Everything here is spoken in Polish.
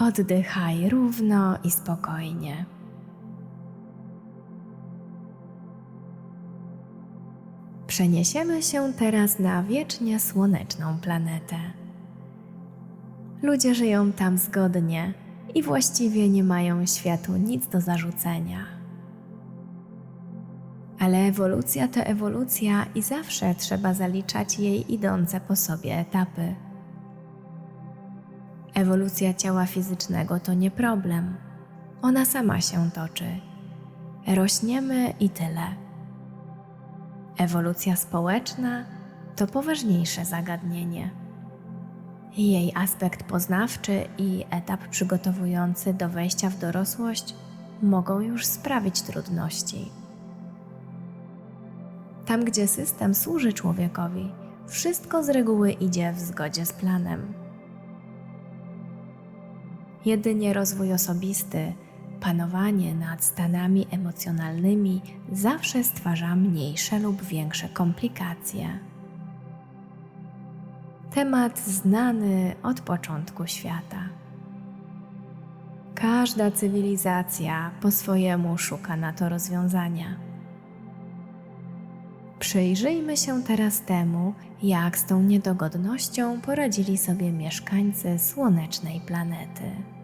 Oddychaj równo i spokojnie. Przeniesiemy się teraz na wiecznie słoneczną planetę. Ludzie żyją tam zgodnie i właściwie nie mają światu nic do zarzucenia. Ale ewolucja to ewolucja i zawsze trzeba zaliczać jej idące po sobie etapy. Ewolucja ciała fizycznego to nie problem. Ona sama się toczy. Rośniemy i tyle. Ewolucja społeczna to poważniejsze zagadnienie. Jej aspekt poznawczy i etap przygotowujący do wejścia w dorosłość mogą już sprawić trudności. Tam, gdzie system służy człowiekowi, wszystko z reguły idzie w zgodzie z planem. Jedynie rozwój osobisty, panowanie nad stanami emocjonalnymi zawsze stwarza mniejsze lub większe komplikacje. Temat znany od początku świata. Każda cywilizacja po swojemu szuka na to rozwiązania. Przyjrzyjmy się teraz temu, jak z tą niedogodnością poradzili sobie mieszkańcy słonecznej planety.